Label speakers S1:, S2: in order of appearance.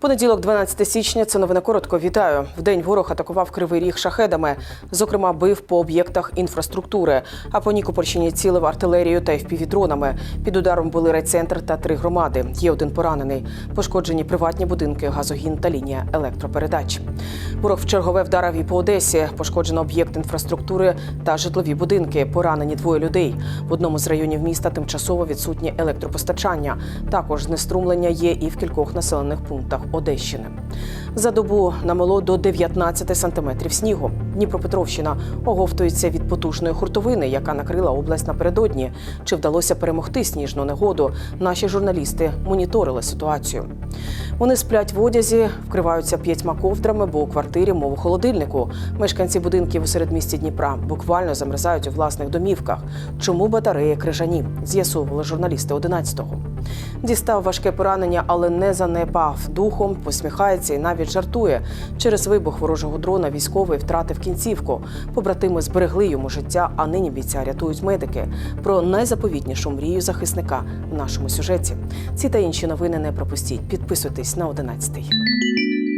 S1: Понеділок, 12 січня. Це новина коротко. Вітаю. Вдень ворог атакував кривий ріг шахедами. Зокрема, бив по об'єктах інфраструктури. А по Нікопольщині цілив артилерію та FPV-дронами. Під ударом були райцентр та три громади. Є один поранений. Пошкоджені приватні будинки, газогін та лінія електропередач. Ворог в чергове вдарив і по Одесі. Пошкоджено об'єкт інфраструктури та житлові будинки. Поранені двоє людей. В одному з районів міста тимчасово відсутнє електропостачання. Також знеструмлення є і в кількох населених пунктах Одещини. За добу намело до 19 сантиметрів снігу. Дніпропетровщина оговтується від потужної хуртовини, яка накрила область напередодні. Чи вдалося перемогти сніжну негоду? Наші журналісти моніторили ситуацію. Вони сплять в одязі, вкриваються п'ятьма ковдрами, бо у квартирі мов у холодильнику. Мешканці будинків у середмісті Дніпра буквально замерзають у власних домівках. Чому батареї крижані? З'ясовували журналісти 11-го. Дістав важке поранення, але не занепав духом, посміхається і навіть жартує. Через вибух ворожого дрона військовий втратив кінцівку. Побратими зберегли йому життя, а нині бійця рятують медики. Про найзаповітнішу мрію захисника в нашому сюжеті. Ці та інші новини не пропустіть. Підписуйтесь на 11-й.